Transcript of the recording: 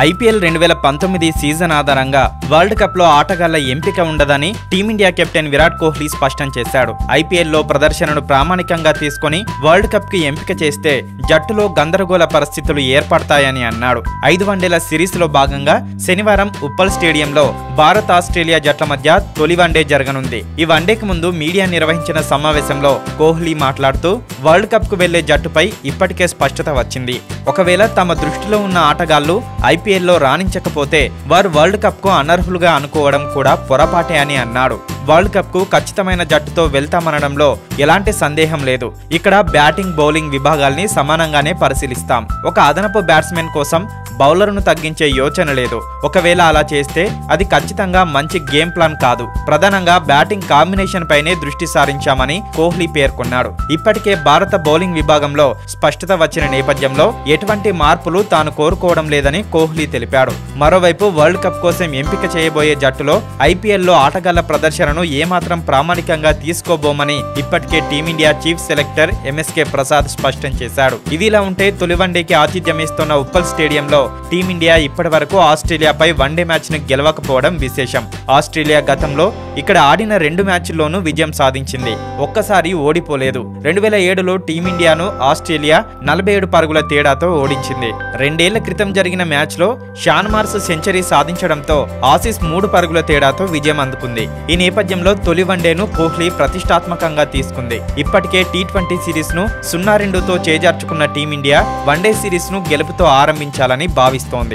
IPL రెండు వేల పంతొమ్మిది సీజన్ ఆధారంగా వరల్డ్ కప్లో ఆటగాళ్ళ ఎంపిక ఉండదని టీమిండియా కెప్టెన్ విరాట్ కోహ్లీ స్పష్టం చేశాడు. ఐపీఎల్లో ప్రదర్శనను ప్రామాణికంగా తీసుకొని వరల్డ్ కప్కి ఎంపిక చేస్తే జట్టులో గందరగోళ పరిస్థితులు ఏర్పడతాయని అన్నాడు. ఐదు వన్డేల సిరీస్లో భాగంగా శనివారం ఉప్పల్ స్టేడియంలో భారత్ ఆస్ట్రేలియా జట్ల మధ్య తొలి వన్డే జరగనుంది. ఈ వన్డేకి ముందు మీడియా నిర్వహించిన సమావేశంలో కోహ్లీ మాట్లాడుతూ వరల్డ్ కప్కు వెళ్ళే జట్టుపై ఇప్పటికే స్పష్టత వచ్చింది. ఒకవేళ తమ దృష్టిలో ఉన్న ఆటగాళ్ళు ఐపీఎల్లో రాణించకపోతే వారు వరల్డ్ కప్కు అనర్హులుగా అనుకోవడం కూడా పొరపాటే అని అన్నాడు. వరల్డ్ కప్కు ఖచ్చితమైన జట్టుతో వెళ్తామనడంలో ఎలాంటి సందేహం లేదు. ఇక్కడ బ్యాటింగ్ బౌలింగ్ విభాగాల్ని సమానంగానే పరిశీలిస్తాం. ఒక అదనపు బ్యాట్స్మెన్ కోసం బౌలర్ను తగ్గించే యోచన లేదు. ఒకవేళ అలా చేస్తే అది ఖచ్చితంగా మంచి గేమ్ ప్లాన్ కాదు. ప్రధానంగా బ్యాటింగ్ కాంబినేషన్ పైనే దృష్టి సారించామని కోహ్లీ పేర్కొన్నాడు. ఇప్పటికే భారత బౌలింగ్ విభాగంలో స్పష్టత వచ్చిన నేపథ్యంలో ఎటువంటి మార్పులు తాను కోరుకోవడం లేదని కోహ్లీ తెలిపాడు. మరోవైపు వరల్డ్ కప్ కోసం ఎంపిక చేయబోయే జట్టులో ఐపీఎల్లో ఆటగాళ్ళ ప్రదర్శనను ఏమాత్రం ప్రామాణికంగా తీసుకోబోమని ఇప్పటికే team India chief selector MSK Prasad స్పష్టం చేశాడు. ఇదిలా ఉంటే తొలి వన్డేకి ఆతిథ్యం ఇస్తున్న ఉప్పల్ స్టేడియంలో టీమిండియా ఇప్పటి వరకు ఆస్ట్రేలియాపై వన్డే మ్యాచ్ను గెలవకపోవడం విశేషం. ఆస్ట్రేలియా గతంలో ఇక్కడ ఆడిన రెండు మ్యాచ్ల్లోనూ విజయం సాధించింది. ఒక్కసారి ఓడిపోలేదు. రెండు వేల ఏడులో టీమిండియాను ఆస్ట్రేలియా నలభై ఏడు పరుగుల తేడాతో ఓడించింది. రెండేళ్ళ క్రితం జరిగిన మ్యాచ్లో షాన్మార్స్ సెంచరీ సాధించడంతో ఆసీస్ మూడు పరుగుల తేడాతో విజయం అందుకుంది. ఈ నేపథ్యంలో తొలి వన్డేను కోహ్లీ ప్రతిష్టాత్మకంగా తీసుకుంది. ఇప్పటికే టీ ట్వంటీ సిరీస్ను సున్నా రెండుతో చేజార్చుకున్న టీమిండియా వన్డే సిరీస్ను గెలుపుతో ఆరంభించాలని భావిస్తోంది.